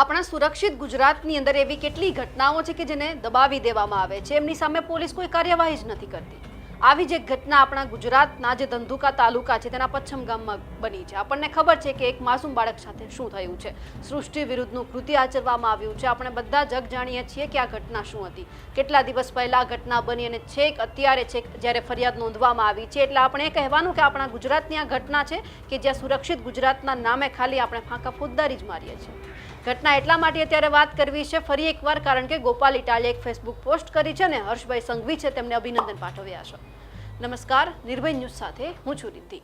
આપણા સુરક્ષિત ગુજરાતની અંદર એવી કેટલી ઘટનાઓ છે કે જેને દબાવી દેવામાં આવે છે? એમની સામે પોલીસ કોઈ કાર્યવાહી જ નથી કરતી. આવી જે ઘટના આપણા ગુજરાતના જે ધંધુકા તાલુકા છે, તેના પચ્છમ ગામમાં બની છે. આપણને ખબર છે કે એક માસૂમ બાળક સાથે શું થયું છે? સૃષ્ટિ વિરુદ્ધનું કૃત્ય આચરવામાં આવ્યું છે. આપણે બધા જગ જાણીએ છીએ કે આ ઘટના શું હતી? કેટલા દિવસ પહેલાં ઘટના બની અને છેક અત્યારે છેક જ્યારે ફરિયાદ નોંધવામાં આવી છે? એટલે આપણે એ કહેવાનું કે આપણા ગુજરાતની આ ઘટના છે કે જ્યાં સુરક્ષિત ગુજરાતના નામે ખાલી આપણે ફાંકા ફોજદારી જ મારીએ છીએ. ઘટના એટલા માટે અત્યારે વાત કરવી છે. ફરી એકવાર, કારણ કે ગોપાલ ઇટાલિયા એક ફેસબુક પોસ્ટ કરી છે ને હર્ષભાઈ સંઘવી છે તેમને અભિનંદન પાઠવ્યા છે. નમસ્કાર, નિર્ભય ન્યૂઝ સાથે હું છું રિદ્ધિ.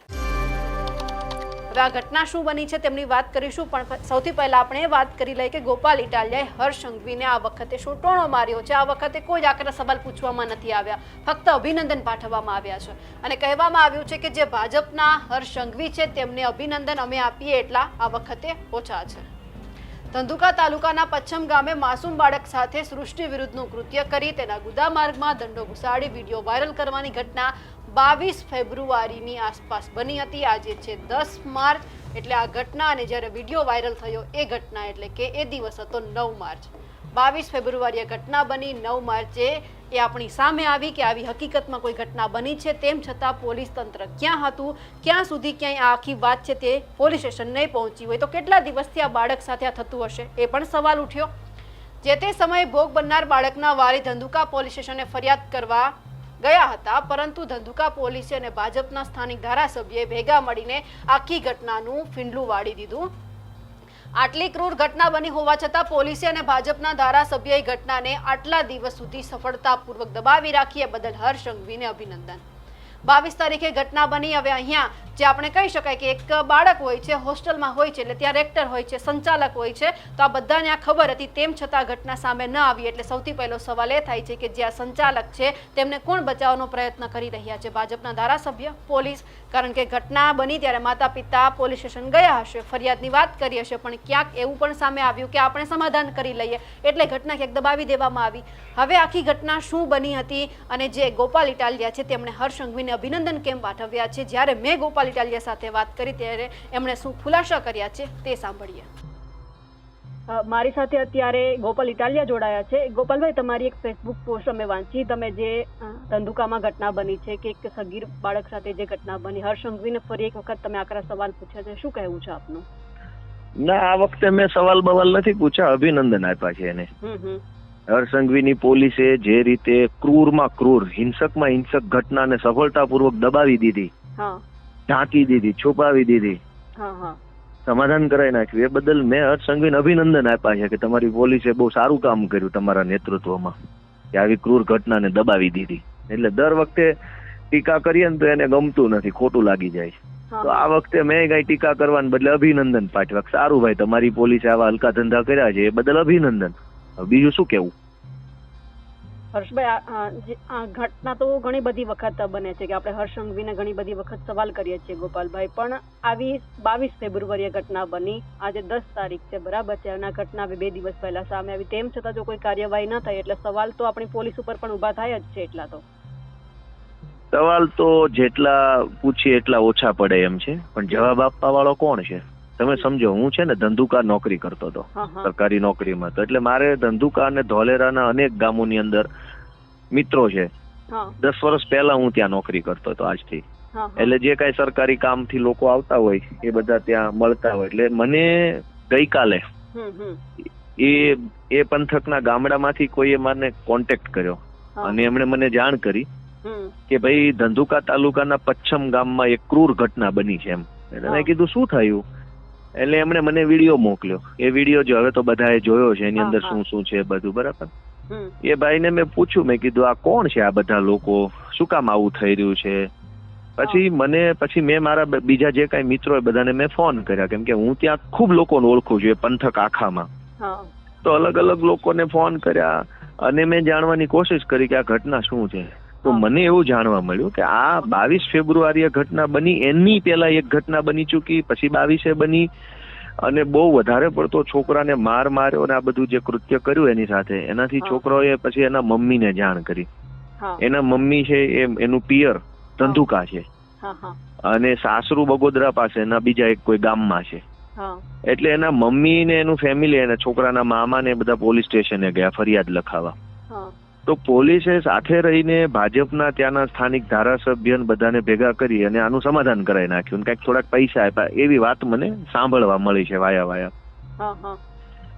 આ ઘટના શું બની છે તેમની વાત કરીશું, પણ સૌથી પહેલા આપણે વાત કરી લઈએ કે ગોપાલ ઇટાલિયાએ હર્ષ સંઘવીને આ વખતે શું ટોણો માર્યો છે. આ વખતે કોઈ જ આકરા સવાલ પૂછવામાં નથી આવ્યા, ફક્ત અભિનંદન પાઠવવામાં આવ્યા છે. અને કહેવામાં આવ્યું છે કે જે ભાજપના હર્ષ સંઘવી છે તેમને અભિનંદન અમે આપીએ એટલા આ વખતે ઓછા છે. ધંધુકા તાલુકાના પચ્છમ ગામે માસૂમ બાળક સાથે સૃષ્ટિ વિરુદ્ધનું કૃત્ય કરી તેના ગુદા માર્ગમાં દંડો ઘુસાડી વીડિયો વાયરલ કરવાની ઘટના બાવીસ ફેબ્રુઆરીની આસપાસ બની હતી. આજે છે દસ માર્ચ, એટલે આ ઘટના અને જ્યારે વીડિયો વાયરલ થયો એ ઘટના એટલે કે એ દિવસ હતો નવ માર્ચ. બાવીસ ફેબ્રુઆરીએ ઘટના બની. નવ માર્ચે એ આપણી સામે આવી કે આવી હકીકતમાં કોઈ ઘટના બની છે. તેમ છતાં પોલીસ તંત્ર ક્યાં હતું? ક્યાં સુધી ક્યાંય આ આખી વાત છે તે પોલીસ સ્ટેશન નહીં પહોંચી હોય તો કેટલા દિવસથી આ બાળક સાથે આ થતું હશે? એ પણ સવાલ ઉઠ્યો. જે તે સમયે ભોગ બનનાર બાળકના વાલી ધંધુકા પોલીસ સ્ટેશને ફરિયાદ કરવા ગયા હતા. પરંતુ ધંધુકા પોલીસે અને ભાજપના સ્થાનિક ધારાસભ્યએ ભેગા મળીને આખી ઘટનાનું ફીંડલું વાળી દીધું. આટલી ક્રૂર ઘટના બની હોવા છતાં પોલીસે અને ભાજપના ધારાસભ્યએ ઘટનાને આટલા દિવસ સુધી સફળતાપૂર્વક દબાવી રાખી બદલ હર્ષ સંઘવીને અભિનંદન. બાવીસ તારીખે ઘટના બની, હવે અહીંયા જે આપણે કહી શકાય કે એક બાળક હોય છે, હોસ્ટેલમાં હોય છે, એટલે ત્યાં રેક્ટર હોય છે, સંચાલક હોય છે, તો આ બધાને આ ખબર હતી. તેમ છતાં ઘટના સામે ન આવી, એટલે સૌથી પહેલો સવાલ એ થાય છે કે જે આ સંચાલક છે, તેમને કોણ બચાવવાનો પ્રયત્ન કરી રહ્યા છે? ભાજપના ધારાસભ્ય, પોલીસ? કારણ કે ઘટના બની ત્યારે માતા પિતા પોલીસ સ્ટેશન ગયા હશે, ફરિયાદની વાત કરી હશે, પણ ક્યાંક એવું પણ સામે આવ્યું કે આપણે સમાધાન કરી લઈએ, એટલે ઘટના ક્યાંક દબાવી દેવામાં આવી. હવે આખી ઘટના શું બની હતી અને જે ગોપાલ ઇટાલિયા છે, તેમણે હર્ષ સંઘવીને અભિનંદન કેમ પાઠવ્યા છે? જ્યારે મેં ગોપાલ ઇટાલિયા સાથે વાત કરી ત્યારે એમણે શું ખુલાસા કર્યા છે તે સાંભળીએ. મારી સાથે અત્યારે ગોપાલ ઇટાલિયા જોડાયા છે. ગોપાલભાઈ તમારી એક ફેસબુક પોસ્ટ અમે વાંચી. તમે જે ધંધુકામાં ઘટના બની છે કે એક સગીર બાળક સાથે જે ઘટના બની હર્ષ સંઘવીને ફરી એક વખત તમે આકરા સવાલ પૂછ્યા છે. શું કહેવું છે આપનું? ના આ વખતે મેં સવાલ બવાલ નથી પૂછ્યા. અભિનંદન આપ્યા છે એને. હરસંઘવીની પોલીસે જે રીતે ક્રૂરમાં ક્રૂર હિંસકમાં હિંસક ઘટનાને સફળતાપૂર્વક દબાવી દીધી. હા. ઢાંકી દીધી છુપાવી દીધી. સમાધાન કરાવી નાખ્યું. એ બદલ મેં હર્ષસંઘવીને અભિનંદન આપ્યા છે કે તમારી પોલીસે બહુ સારું કામ કર્યું તમારા નેતૃત્વમાં કે આવી ક્રૂર ઘટનાને દબાવી દીધી. એટલે દર વખતે ટીકા કરીએ ને તો એને ગમતું નથી ખોટું લાગી જાય તો આ વખતે મેં કઈ ટીકા કરવાને બદલે અભિનંદન પાઠવ્યા. સારું ભાઈ તમારી પોલીસે આવા હલકા ધંધા કર્યા છે એ બદલ અભિનંદન. હવે બીજું શું કેવું હર્ષભાઈ, આ- ઘટના તો ઘણી બધી વખત બને છે કે આપણે હર્ષ સંઘવીને ઘણી બધી વખત સવાલ કરીએ છીએ ગોપાલભાઈ, પણ આવી બાવીસ ફેબ્રુઆરીએ ઘટના બની. આજે દસ તારીખ છે, બરાબર છે. અને ઘટના બે દિવસ પહેલા સામે આવી. તેમ છતાં જો કોઈ કાર્યવાહી ન થાય, એટલે સવાલ તો આપણી પોલીસ ઉપર પણ ઊભા થાય જ છે એટલા તો. સવાલ તો જેટલા પૂછીએ એટલા ઓછા પડે એમ છે. પણ જવાબ આપવા વાળો કોણ છે? તમે સમજો હું છે ને ધંધુકા નોકરી કરતો હતો સરકારી નોકરીમાં તો. એટલે મારે ધંધુકા અને ધોલેરાના અનેક ગામોની અંદર મિત્રો છે. દસ વર્ષ પહેલા હું ત્યાં નોકરી કરતો હતો આજથી. એટલે જે કાંઈ સરકારી કામથી લોકો આવતા હોય એ બધા ત્યાં મળતા હોય. એટલે મને ગઈકાલે એ એ પંથકના ગામડામાંથી કોઈએ મને કોન્ટેક્ટ કર્યો. અને એમણે મને જાણ કરી કે ભાઈ ધંધુકા તાલુકાના પચ્છમ ગામમાં એક ક્રૂર ઘટના બની છે એમ. એટલે મેં કીધું શું થયું? એટલે એમણે મને વીડિયો મોકલ્યો. એ વીડિયો જો હવે તો બધાએ જોયો છે એની અંદર શું શું છે બધું બરાબર? એ ભાઈને મેં પૂછ્યું મેં કીધું આ કોણ છે આ બધા લોકો? શું કામ આવું થઈ રહ્યું છે? પછી મને પછી મેં મારા બીજા જે કાંઈ મિત્રો બધાને મેં ફોન કર્યા કેમ કે હું ત્યાં ખૂબ લોકોને ઓળખું છું એ પંથક આખામાં. તો અલગ અલગ લોકોને ફોન કર્યા અને મેં જાણવાની કોશિશ કરી કે આ ઘટના શું છે? તો મને એવું જાણવા મળ્યું કે આ બાવીસ ફેબ્રુઆરીએ ઘટના બની એની પહેલા એક ઘટના બની ચૂકી પછી બાવીસે બની અને બહુ વધારે પડતો છોકરાને માર માર્યો અને આ બધું જે કૃત્ય કર્યું એની સાથે એનાથી હા. છોકરાઓએ પછી એના મમ્મીને જાણ કરી. એના મમ્મી છે એ એનું પિયર ધંધુકા છે. અને સાસરુ બગોદરા પાસે એના બીજા એક કોઈ ગામમાં છે. એટલે એના મમ્મી ને એનું ફેમિલી અને છોકરાના મામા ને બધા પોલીસ સ્ટેશને ગયા ફરિયાદ લખાવા તો પોલીસે સાથે રહીને ભાજપના ત્યાંના સ્થાનિક ધારાસભ્ય બધાને ભેગા કરી અને આનું સમાધાન કરાવી નાખ્યું. કંઈક થોડાક પૈસા આપ્યા. એવી વાત મને સાંભળવા મળી છે વાયા વાયા.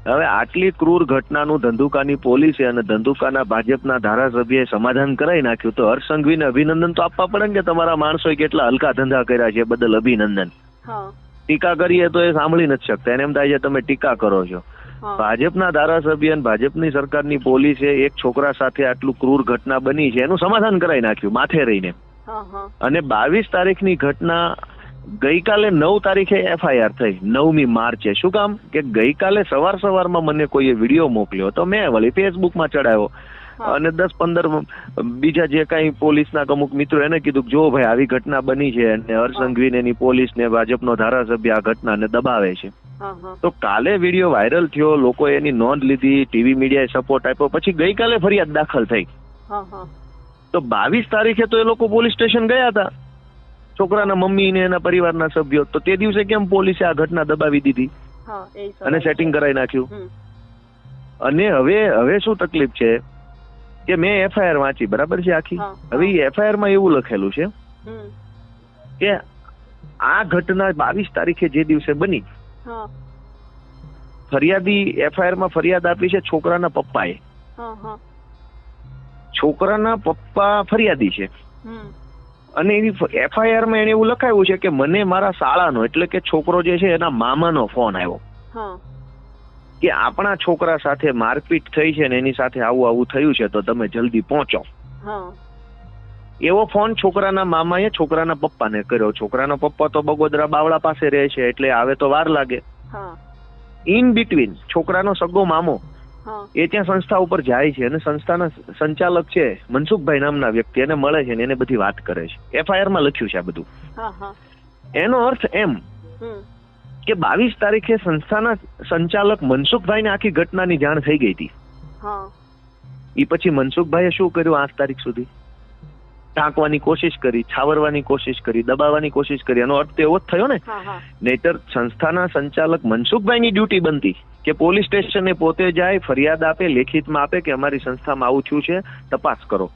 હવે આટલી ક્રૂર ઘટનાનું ધંધુકાની પોલીસે અને ધંધુકાના ભાજપના ધારાસભ્યએ સમાધાન કરાવી નાખ્યું તો હર્ષ સંઘવીને અભિનંદન તો આપવા પડે ને કે તમારા માણસોએ કેટલા હલકા ધંધા કર્યા છે બદલ અભિનંદન. ટીકા કરીએ તો એ સાંભળી નથી શકતા. એને એમ થાય છે તમે ટીકા કરો છો. ભાજપના ધારાસભ્ય અને ભાજપની સરકારની પોલીસે એક છોકરા સાથે આટલું ક્રૂર ઘટના બની છે એનું સમાધાન કરાવી નાખ્યું માથે રહીને અને બાવીસ તારીખની ઘટના ગઈકાલે નવ તારીખે એફઆઈઆર થઈ નવમી માર્ચે. શું કામ? કે ગઈકાલે સવાર સવારમાં મને કોઈએ વીડિયો મોકલ્યો તો મેં વળી ફેસબુકમાં ચડાવ્યો અને દસ પંદર બીજા જે કાંઈ પોલીસના અમુક મિત્રો એને કીધું કે જો ભાઈ આવી ઘટના બની છે અને હર્ષ સંઘવીને એની પોલીસ ને ભાજપનો ધારાસભ્ય આ ઘટનાને દબાવે છે. તો કાલે વીડિયો વાયરલ થયો લોકો એની નોંધ લીધી ટીવી મીડિયાએ સપોર્ટ આપ્યો. પછી ગઈકાલે ફરિયાદ દાખલ થઈ. તો બાવીસ તારીખે તો એ લોકો પોલીસ સ્ટેશન ગયા હતા. છોકરાના મમ્મી ને એના પરિવારના સભ્યો. તો તે દિવસે કેમ પોલીસે આ ઘટના દબાવી દીધી? અને સેટિંગ કરાવી નાખ્યું? અને હવે હવે શું તકલીફ છે? કે મેં એફઆઈઆર વાંચી બરાબર છે આખી? હવે એફઆઈઆરમાં એવું લખેલું છે કે આ ઘટના બાવીસ તારીખે જે દિવસે બની ફરિયાદી એફઆઈઆરમાં ફરિયાદ આપી છે છોકરાના પપ્પાએ. છોકરાના પપ્પા ફરિયાદી છે. અને એની એફઆઈઆરમાં એને એવું લખાયું છે કે મને મારા શાળાનો એટલે કે છોકરો જે છે એના મામાનો ફોન આવ્યો. કે આપણા છોકરા સાથે મારપીટ થઈ છે ને એની સાથે આવું આવું થયું છે તો તમે જલ્દી પહોંચો. એવો ફોન છોકરાના મામાએ છોકરાના પપ્પાને કર્યો. છોકરાનો પપ્પા તો બગોદરા બાવળા પાસે રહે છે એટલે આવે તો વાર લાગે. ઇન બિટવીન છોકરાનો સગો મામો એ ત્યાં સંસ્થા ઉપર જાય છે અને સંસ્થાના સંચાલક છે મનસુખભાઈ નામના વ્યક્તિ એને મળે છે ને એને બધી વાત કરે છે. એફઆઈઆરમાં લખ્યું છે આ બધું. એનો અર્થ એમ કે બાવીસ તારીખે સંસ્થાના સંચાલક મનસુખભાઈ ને આખી ઘટનાની જાણ થઈ ગઈ હતી. એ પછી મનસુખભાઈએ શું કર્યું આઠ તારીખ સુધી? ટાંકવાની કોશિશ કરી છાવરવાની કોશિશ કરી દબાવવાની કોશિશ કરી. એનો અર્થ તો એવો જ થયો ને. નહીતર સંસ્થાના સંચાલક મનસુખભાઈની ડ્યુટી બનતી કે પોલીસ સ્ટેશને પોતે જાય ફરિયાદ આપે લેખિતમાં આપે કે અમારી સંસ્થામાં આવું થયું છે તપાસ કરો.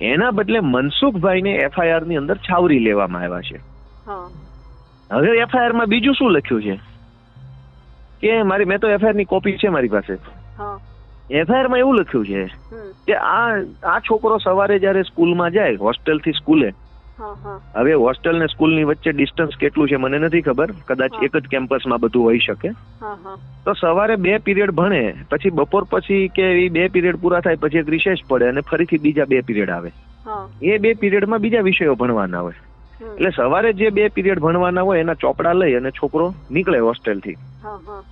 એના બદલે મનસુખભાઈને એફઆઈઆરની અંદર છાવરી લેવામાં આવ્યા છે. હવે એફઆઈઆરમાં બીજું શું લખ્યું છે? કે મારી મેં તો એફઆઈઆરની કોપી છે મારી પાસે. હા એફઆઈઆરમાં એવું લખ્યું છે કે આ આ છોકરો સવારે જ્યારે સ્કૂલમાં જાય હોસ્ટેલથી સ્કૂલે હા હા. હવે હોસ્ટેલ ને સ્કૂલની વચ્ચે ડિસ્ટન્સ કેટલું છે મને નથી ખબર કદાચ એક જ કેમ્પસમાં બધું હોઈ શકે. તો સવારે બે પીરિયડ ભણે પછી બપોર પછી કે એ બે પીરિયડ પૂરા થાય પછી એક રિસેસ પડે અને ફરીથી બીજા બે પીરિયડ આવે. એ બે પીરિયડમાં બીજા વિષયો ભણવાના હોય. એટલે સવારે જે બે પીરિયડ ભણવાના હોય એના ચોપડા લઈ અને છોકરો નીકળે હોસ્ટેલથી. હા હા.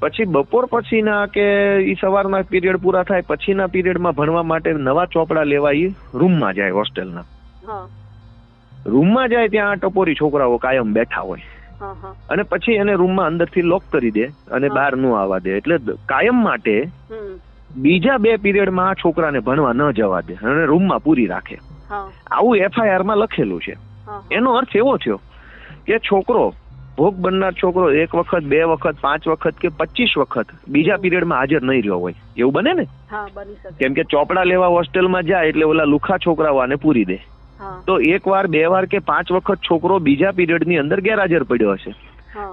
પછી બપોર પછીના કે ઈ સવારના પીરિયડ પૂરા થાય પછીના પીરિયડમાં ભણવા માટે નવા ચોપડા લેવા એ રૂમમાં જાય હોસ્ટેલના રૂમમાં જાય ત્યાં ટપોરી છોકરાઓ કાયમ બેઠા હોય. અને પછી એને રૂમમાં અંદરથી લોક કરી દે અને. બહાર ન આવવા દે. એટલે કાયમ માટે બીજા બે પીરિયડમાં આ છોકરાને ભણવા ન જવા દે અને રૂમમાં પૂરી રાખે. આવું એફઆઈઆરમાં લખેલું છે. એનો અર્થ એવો થયો કે છોકરો ભોગ બનનાર છોકરો એક વખત બે વખત પાંચ વખત કે પચીસ વખત બીજા પીરિયડમાં હાજર નહીં રહ્યો હોય. એવું બને ને? કેમ કે ચોપડા લેવા હોસ્ટેલમાં જાય એટલે ઓલા લુખા છોકરાઓને પૂરી દે. તો એક વાર બે વાર કે પાંચ વખત છોકરો બીજા પીરિયડની અંદર ગેરહાજર પડ્યો હશે.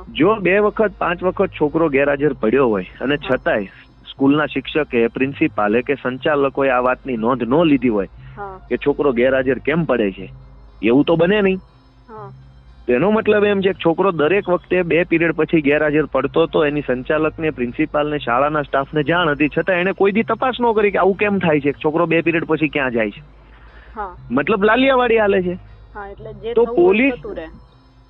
જો બે વખત પાંચ વખત છોકરો ગેરહાજર પડ્યો હોય અને છતાંય સ્કૂલના શિક્ષકે પ્રિન્સિપાલે કે સંચાલકોએ આ વાતની નોંધ ન લીધી હોય કે છોકરો ગેરહાજર કેમ પડે છે. એવું તો બને નહીં. તેનો મતલબ એમ છે કે છોકરો દરેક વખતે બે પીરિયડ પછી ગેરહાજર પડતો હતો એની સંચાલકને પ્રિન્સિપાલને શાળાના સ્ટાફને જાણ હતી. છતાં એને કોઈ દી તપાસ ન કરી કે આવું કેમ થાય છે છોકરો બે પીરિયડ પછી ક્યાં જાય છે. મતલબ લાલિયાવાડી હાલે છે. હા એટલે જે તો પોલીસ-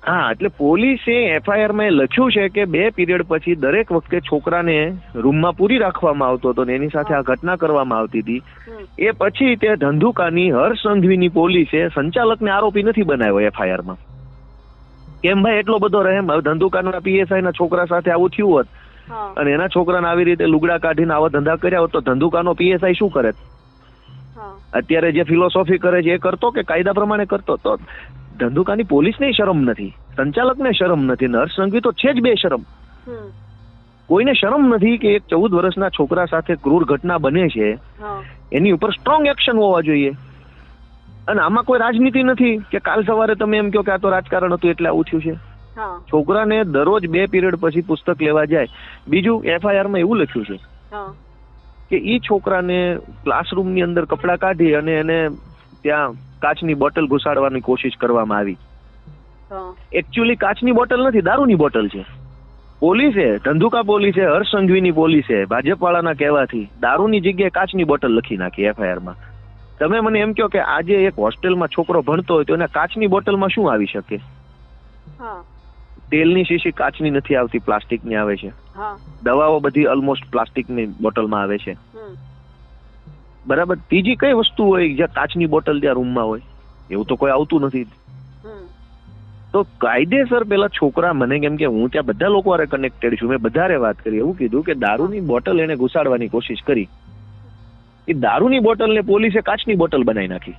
હા એટલે પોલીસે એફઆઈઆરમાં લખ્યું છે કે બે પીરિયડ પછી દરેક વખતે છોકરાને રૂમમાં પૂરી રાખવામાં આવતો હતો ને એની સાથે આ ઘટના કરવામાં આવતી હતી. એ પછી તે ધંધુકાની હર્ષ સંઘવીની પોલીસે સંચાલકને આરોપી નથી બનાવ્યો એફઆઈઆરમાં કેમ ભાઈ એટલો બધો રહેમ ધંધુકાના પીએસઆઈ ના છોકરા સાથે આવું થયું હોત અને એના છોકરાને આવી રીતે લુગડા કાઢીને આવા ધંધા કર્યા હોત તો ધંધુકાનો પીએસઆઈ શું કરે? અત્યારે જે ફિલોસોફી કરે છે એ કરતો કે કાયદા પ્રમાણે કરતો? તો ધંધુકાની પોલીસને શરમ નથી સંચાલકને શરમ નથી નર્સ સંઘવી તો છે જ બે શરમ. કોઈને શરમ નથી કે એક ચૌદ વર્ષના છોકરા સાથે ક્રૂર ઘટના બને છે. એની ઉપર સ્ટ્રોંગ એક્શન હોવા જોઈએ. અને આમાં કોઈ રાજનીતિ નથી કે કાલ સવારે તમે એમ કહો કે આ તો રાજકારણ હતું એટલે આવું થયું છે. છોકરાને દરરોજ બે પીરિયડ પછી પુસ્તક લેવા જાય. બીજું એફઆઈઆરમાં એવું લખ્યું છે કે ઈ છોકરાને ક્લાસરૂમની અંદર કપડાં કાઢી અને એને ત્યાં કાચની બોટલ ઘુસાડવાની કોશિશ કરવામાં આવી. એકચ્યુઅલી કાચની બોટલ નથી દારૂની બોટલ છે. પોલીસે ધંધુકા પોલીસે હર્ષ સંઘવીની પોલીસે ભાજપવાળાના કહેવાથી દારૂની જગ્યાએ કાચની બોટલ લખી નાખી એફઆઈઆરમાં તમે મને એમ કહો કે આજે એક હોસ્ટેલમાં છોકરો ભણતો હોય તો એના કાચની બોટલમાં શું આવી શકે? તેલની શીશી કાચની નથી આવતી પ્લાસ્ટિકની આવે છે. દવાઓ બધી ઓલમોસ્ટ પ્લાસ્ટિકની બોટલમાં આવે છે. બરાબર? ત્રીજી કઈ વસ્તુ હોય જ્યાં કાચની બોટલ ત્યાં રૂમમાં હોય? એવું તો કોઈ આવતું નથી. તો કાયદેસર પેલા છોકરા મને કેમ કે હું ત્યાં બધા લોકો કનેક્ટેડ છું મેં બધારે વાત કરી એવું કીધું કે દારૂની બોટલ એને ઘુસાડવાની કોશિશ કરી. એ દારૂની બોટલને પોલીસે કાચની બોટલ બનાવી નાખી.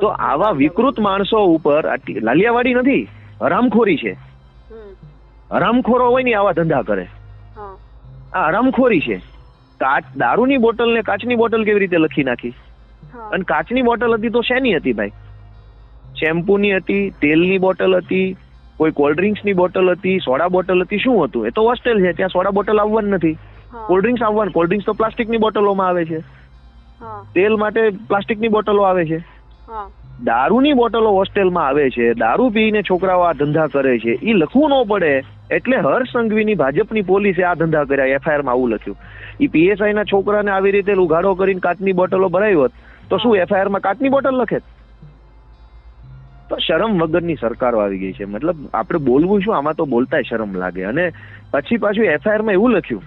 તો આવા વિકૃત માણસો ઉપર લાલિયાવાડી નથી હરામખોરી છે. હરામખોરો હોય ને આવા ધંધા કરે. આ હરામખોરી છે. કાચ દારૂની બોટલ ને કાચની બોટલ કેવી રીતે લખી નાખી? અને કાચની બોટલ હતી તો શેની હતી ભાઈ? શેમ્પૂની હતી તેલની બોટલ હતી કોઈ કોલ્ડ ડ્રિંક્સની બોટલ હતી સોડા બોટલ હતી શું હતું? એ તો હોસ્ટેલ છે ત્યાં સોડા બોટલ આવવાની નથી. કોલ્ડ ડ્રિંક્સ આવવાની. કોલ્ડ ડ્રિંક્સ તો પ્લાસ્ટિકની બોટલોમાં આવે છે. તેલ માટે પ્લાસ્ટિકની બોટલો આવે છે. દારૂની બોટલો હોસ્ટેલમાં આવે છે. દારૂ પીને છોકરાઓ આ ધંધા કરે છે. એ લખવું ન પડે. એટલે હર્ષ સંઘવીની ભાજપની પોલીસે આ ધંધા કર્યા. એફઆઈઆરમાં આવું લખ્યું. એ પીએસઆઈ ના છોકરાને આવી રીતે ઉઘાડો કરીને કાચની બોટલો ભરાવી હોત તો શું એફઆઈઆરમાં કાચની બોટલ લખે? તો શરમ વગરની સરકારો આવી ગઈ છે. મતલબ આપણે બોલવું શું? આમાં તો બોલતાય શરમ લાગે. અને પછી પાછું એફઆઈઆરમાં એવું લખ્યું.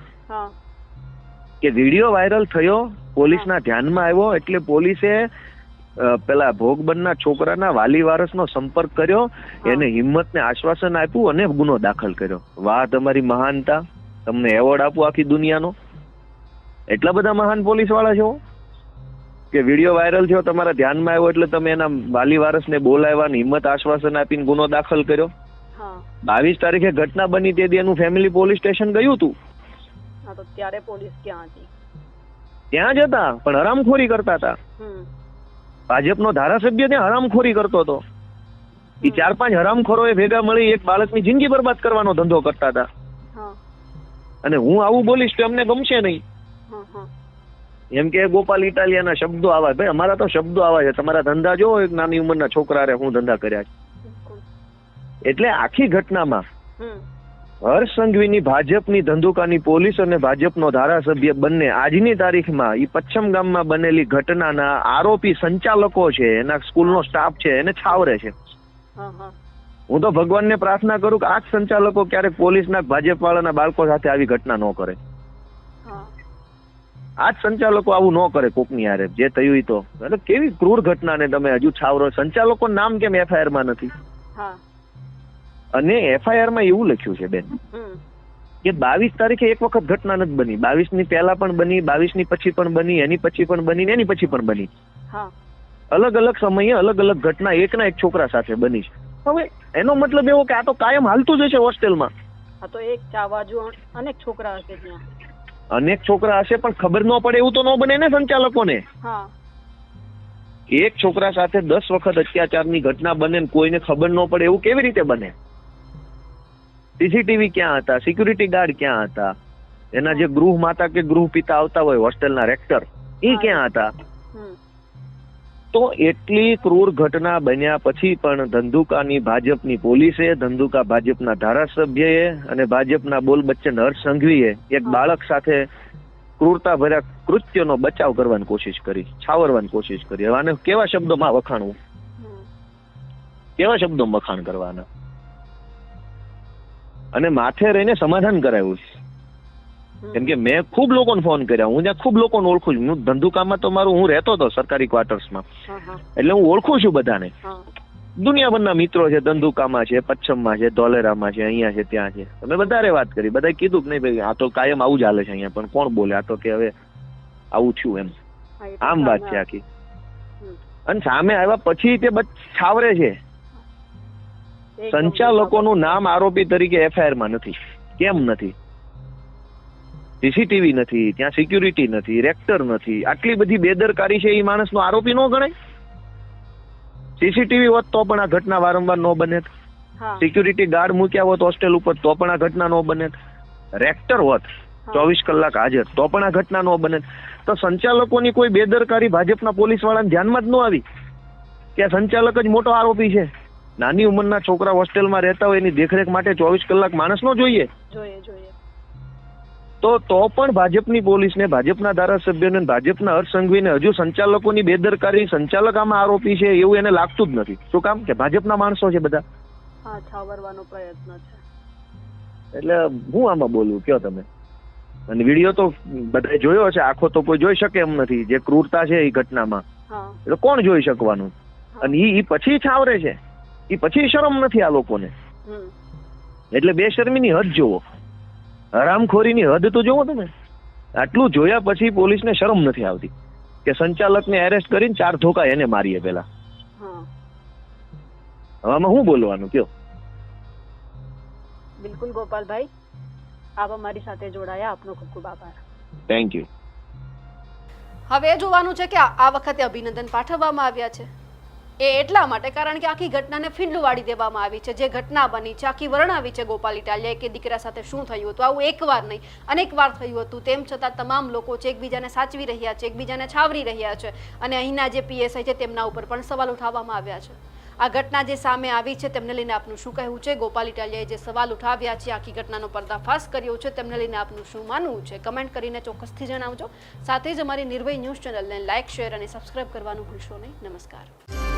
કે વીડિયો વાયરલ થયો પોલીસના ધ્યાનમાં આવ્યો એટલે પોલીસે પેલા ભોગબનના છોકરાના વાલી વારસનો સંપર્ક કર્યો એને હિંમતને આશ્વાસન આપ્યું અને ગુનો દાખલ કર્યો. વાહ તમારી મહાનતા તમને એવોર્ડ આપું આખી દુનિયાનો. એટલા બધા મહાન પોલીસવાળા છો? કે વીડિયો વાયરલ થયો તમારા ધ્યાનમાં આવ્યો એટલે તમે એના વાલી વારસને બોલાવ્યા ને હિંમત આશ્વાસન આપીને ગુનો દાખલ કર્યો? બાવીસ તારીખે ઘટના બની તે દી એનું ફેમિલી પોલીસ સ્ટેશન ગયું હતું હા તો ત્યારે પોલીસ ક્યાં હતી? ત્યાં જ હતા પણ હરામખોરી કરતા હતા. ભાજપનો ધારાસભ્ય ત્યાં હરામખોરી કરતો હતો. એ ચાર પાંચ હરામખોરોએ ભેગા મળી એક બાળકની જિંદગી બરબાદ કરવાનો ધંધો કરતા હતા. અને હું આવું બોલીશ કે એમને ગમશે નહીં. એમ કે ગોપાલ ઇટાલિયાના શબ્દો આવા ભાઈ અમારા તો શબ્દો આવા છે. તમારા ધંધા જો એક નાની ઉંમરના છોકરા રે હું ધંધા કર્યા છે. એટલે આખી ઘટનામાં હર્ષ સંઘવીની ભાજપની ધંધુકાની પોલીસ અને ભાજપનો ધારાસભ્ય બંને આજની તારીખમાં એ પચ્છમ ગામમાં બનેલી ઘટનાના આરોપી સંચાલકો છે. એના સ્કૂલનો સ્ટાફ છે. એને છાવરે છે. હા તો ભગવાનને પ્રાર્થના કરું કે આ જ સંચાલકો ક્યારેક પોલીસના ભાજપ વાળાના બાળકો સાથે આવી ઘટના ન કરે. આ જ સંચાલકો આવું ન કરે કોકની હારે. જે થયું ઈ તો. એટલે કેવી ક્રૂર ઘટનાને તમે હજુ છાવરો સંચાલકો નામ કેમ એફઆઈઆરમાં નથી? હા. અને એફઆઈઆરમાં એવું લખ્યું છે બેન. કે બાવીસ તારીખે એક વખત ઘટના નથી બની. બાવીસની પહેલા પણ બની બાવીસની પછી પણ બની એની પછી પણ બની એની પછી પણ બની. અલગ અલગ સમયે અલગ અલગ ઘટના એકના એક છોકરા સાથે બની છે. હવે એનો મતલબ એવો કે આ તો કાયમ હાલતું જ હશે હોસ્ટેલમાં. આ તો એક ચાવાજો અનેક છોકરા હશે ત્યાં. અનેક છોકરા હશે પણ ખબર ન પડે એવું તો ન બને ને સંચાલકોને. હા. એક છોકરા સાથે દસ વખત અત્યાચારની ઘટના બને કોઈને ખબર ન પડે એવું કેવી રીતે બને? સીસીટીવી ક્યાં હતા? સિક્યુરિટી ગાર્ડ ક્યાં હતા? એના જે ગૃહ માતા કે ગૃહ પિતા આવતા હોય હોસ્ટેલના રેક્ટર એ ક્યાં હતા? તો એટલી ક્રૂર ઘટના બન્યા પછી પણ ધંધુકાની ભાજપની પોલીસે ધંધુકા ભાજપના ધારાસભ્યએ અને ભાજપના બોલ બચ્ચન હર્ષ સંઘવીએ એક બાળક સાથે ક્રૂરતા ભર્યા કૃત્યનો બચાવ કરવાની કોશિશ કરી છાવરવાની કોશિશ કરી. આને કેવા શબ્દોમાં વખાણવું? કેવા શબ્દોમાં વખાણ કરવાના? અને માથે રહીને સમાધાન કરાવ્યું છે કેમ કે મેં ખૂબ લોકોને ફોન કર્યા. હું ત્યાં ખૂબ લોકોને ઓળખું છું. હું ધંધુકામાં તો મારું હું રહેતો હતો સરકારી ક્વાર્ટર્સમાં એટલે હું ઓળખું છું બધાને. દુનિયાભરના મિત્રો છે ધંધુકામાં છે પચ્છમમાં છે ધોલેરામાં છે અહીંયા છે ત્યાં છે. તમે વધારે વાત કરી. બધાએ કીધું કે નહીં ભાઈ આ તો કાયમ આવું જ હાલે છે અહીંયા. પણ કોણ બોલે? આ તો કે હવે આવું થયું એમ. આમ વાત છે આખી. અને સામે આવ્યા પછી તે છાવરે છે. સંચાલકોનું નામ આરોપી તરીકે એફઆઈઆરમાં નથી. કેમ નથી? સીસીટીવી નથી ત્યાં સિક્યુરિટી નથી રેક્ટર નથી. આટલી બધી બેદરકારી છે એ માણસનો આરોપી ન ગણાય? સીસીટીવી હોત તો પણ આ ઘટના વારંવાર ન બને. સિક્યુરિટી ગાર્ડ મૂક્યા હોત હોસ્ટેલ ઉપર તો પણ આ ઘટના ન બને. રેક્ટર હોત ચોવીસ કલાક હાજર તો પણ આ ઘટના ન બને. તો સંચાલકોની કોઈ બેદરકારી ભાજપના પોલીસ વાળાને ધ્યાનમાં જ ન આવી? કે સંચાલક જ મોટો આરોપી છે? નાની ઉંમરના છોકરા હોસ્ટેલમાં રહેતા હોય એની દેખરેખ માટે ચોવીસ કલાક માણસ નો જોઈએ તો તો પણ ભાજપની પોલીસને ભાજપના ધારાસભ્યોને ભાજપના હર્ષ સંઘવીને હજુ સંચાલકોની બેદરકારી સંચાલક આમાં આરોપી છે એવું એને લાગતું જ નથી. શું કામ? કે ભાજપના માણસો છે બધા? પ્રયત્ન છે. એટલે હું આમાં બોલું? કયો તમે? અને વીડિયો તો બધા જોયો હશે આખો તો કોઈ જોઈ શકે એમ નથી. જે ક્રૂરતા છે એ ઘટનામાં. એટલે કોણ જોઈ શકવાનું? અને ઈ પછી છાવરે છે? ઈ પછી શરમ નથી આ લોકોને. એટલે એટલે બેશરમીની હદ જોવો. હરામખોરીની હદ તો જોવો તમે. આટલું જોયા પછી પોલીસને શરમ નથી આવતી. કે સંચાલકને એરેસ્ટ કરીને ચાર ધોકા એને મારીએ પેલા આમાં શું બોલવાનું કયો? બિલકુલ ગોપાલભાઈ આપ અમારી સાથે જોડાયા. આપનો ખૂબ ખૂબ આભાર. થેન્ક યુ હવે એ જોવાનું છે કે આ વખતે અભિનંદન પાઠવવામાં આવ્યા છે. એ એટલા માટે કારણ કે આખી ઘટનાને ફીંડું વાળી દેવામાં આવી છે. જે ઘટના બની છે, આખી વર્ણવી છે ગોપાલ ઇટાલિયાએ કે દીકરા સાથે શું થયું હતું? આવું એકવાર નહીં અનેક વાર થયું હતું. તેમ છતાં તમામ લોકો છે એકબીજાને સાચવી રહ્યા છે, એકબીજાને છાવરી રહ્યા છે અને અહીંના જે પીએસઆઈ છે તેમના ઉપર પણ સવાલ ઉઠાવવામાં આવ્યા છે. આ ઘટના જે સામે આવી છે તેમને લઈને આપનું શું કહેવું છે? ગોપાલ ઇટાલિયાએ જે સવાલ ઉઠાવ્યા છે, આખી ઘટનાનો પર્દાફાશ કર્યો છે, તેમને લઈને આપનું શું માનવું છે? કમેન્ટ કરીને ચોક્કસથી જણાવજો. સાથે જ અમારી નિર્ભય ન્યૂઝ ચેનલને લાઇક શેર અને સબસ્ક્રાઇબ કરવાનું ભૂલશો નહીં. નમસ્કાર.